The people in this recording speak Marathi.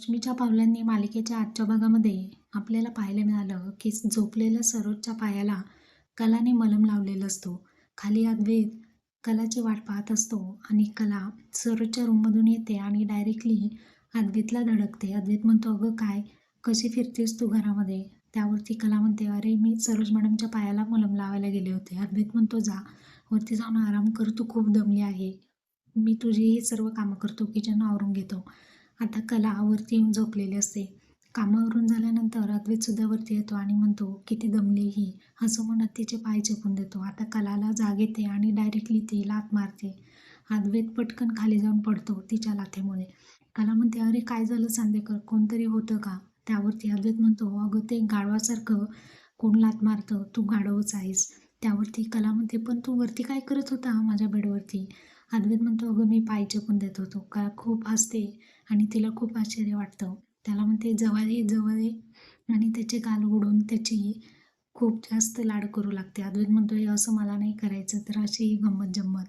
लक्ष्मीच्या पावलांनी मालिकेच्या आजच्या भागामध्ये आपल्याला पाहायला मिळालं की झोपलेल्या सरोजच्या पायाला कलाने मलम लावलेला असतो. खाली अद्वैत कलाची वाट पाहत असतो आणि कला सरोजच्या रूममधून येते आणि डायरेक्टली अद्वैतला धडकते. अद्वैत म्हणतो अगं काय? कशी फिरतेस तू घरामध्ये? त्यावरती कला म्हणते अरे मी सरोज मॅडमच्या पायाला मलम लावायला गेले होते. अद्वैत म्हणतो जा वरती जाऊन आराम कर तू खूप दमली आहे. मी तुझी ही सर्व कामं करतो किचन आवरून घेतो. आता कला वरती येऊन झोपलेली असते. कामावरून झाल्यानंतर अद्वैतसुद्धा वरती येतो आणि म्हणतो किती दमली ही. असं म्हणत तिचे पाय चेपून देतो. आता कलाला जाग येते आणि डायरेक्टली ती लाथ मारते. अद्वैत पटकन खाली जाऊन पडतो तिच्या लाथेमुळे. कला म्हणते अरे काय झालं सांदेकर? कोणतरी होतं का? त्यावरती अद्वैत म्हणतो अगं ते गाढवासारखं कोण लाथ मारतं? तू गाढवच आहेस. त्यावरती कला म्हणते पण तू वरती काय करत होता माझ्या बेडवरती? अद्वैत म्हणतो अगं मी पाय चेपून देत होतो. का? खूप हसते आणि तिला खूप आश्चर्य वाटतं. त्याला म्हणते जवळ ये जवळ ये. आणि त्याचे गाल उडून त्याची खूप जास्त लाड करू लागते. अद्वैत म्हणतो हे असं मला नाही करायचं. तर अशी ही गंमत जम्मत